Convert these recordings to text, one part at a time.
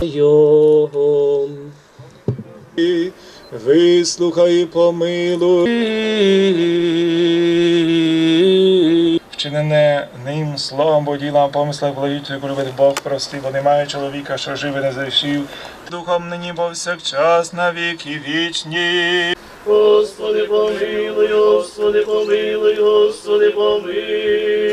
Його. І Вислухай і помилуй. Вчинене ним словом, бо ділам помислах владіть, яку любить Бог прости, бо немає чоловіка, що живе не зрішив. Духом нині повсякчас на віки вічні. Господи помилуй, Господи помилуй, Господи помилуй.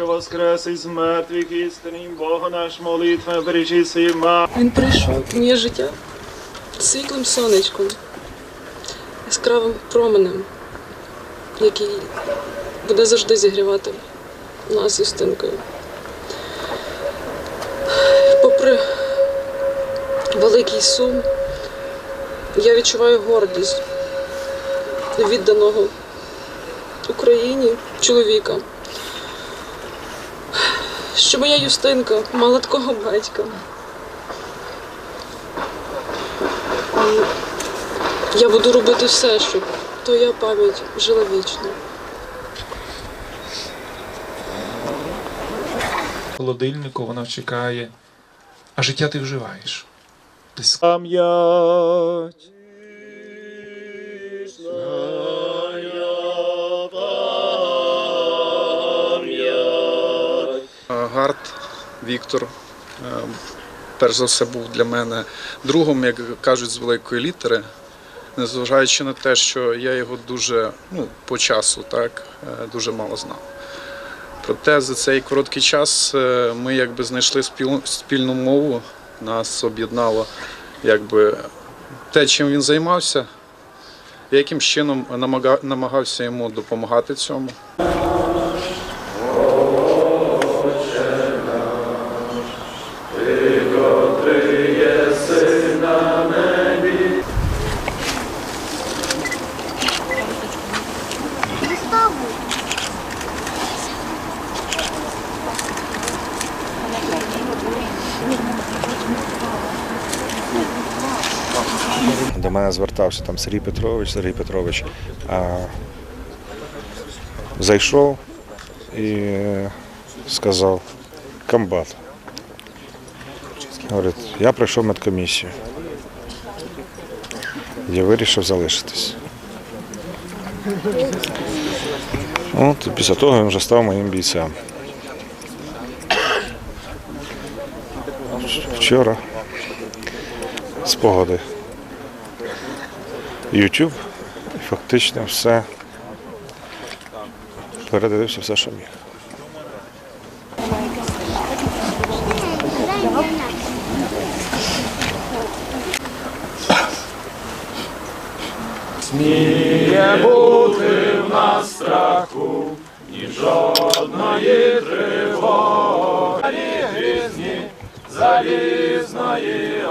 Що воскрес із мертвих істинним Бога наш молитва, бережи свої ма. Він прийшов, він є життя світлим сонечком, яскравим променем, який буде завжди зігрівати нас істинкою. Попри великий сум, я відчуваю гордість відданого Україні чоловіка. Що моя Юстинка мала такого батька. Я буду робити все, щоб твоя пам'ять жила вічно. холодильнику воно чекає, а життя ти вживаєш. Ти Пам'ять. Гард Віктор, е, перш за все, був для мене другом, як кажуть, з великої літери, незважаючи на те, що я його дуже ну, по часу так, е, дуже мало знав. Проте за цей короткий час е, ми якби знайшли спіл- спільну мову, нас об'єднало якби, те, чим він займався, яким чином намагався йому допомагати цьому. До мене звертався там Сергій Петрович, Сергій Петрович. А, зайшов і сказав комбат. Говорить, я пройшов медкомісію. Я вирішив залишитись. От, і після того він вже став моїм бійцем. Вчора з погоди YouTube фактично все передивився все, що міг. Сміє бути в нас страху, ні жодної тривоги, ні грізні залізної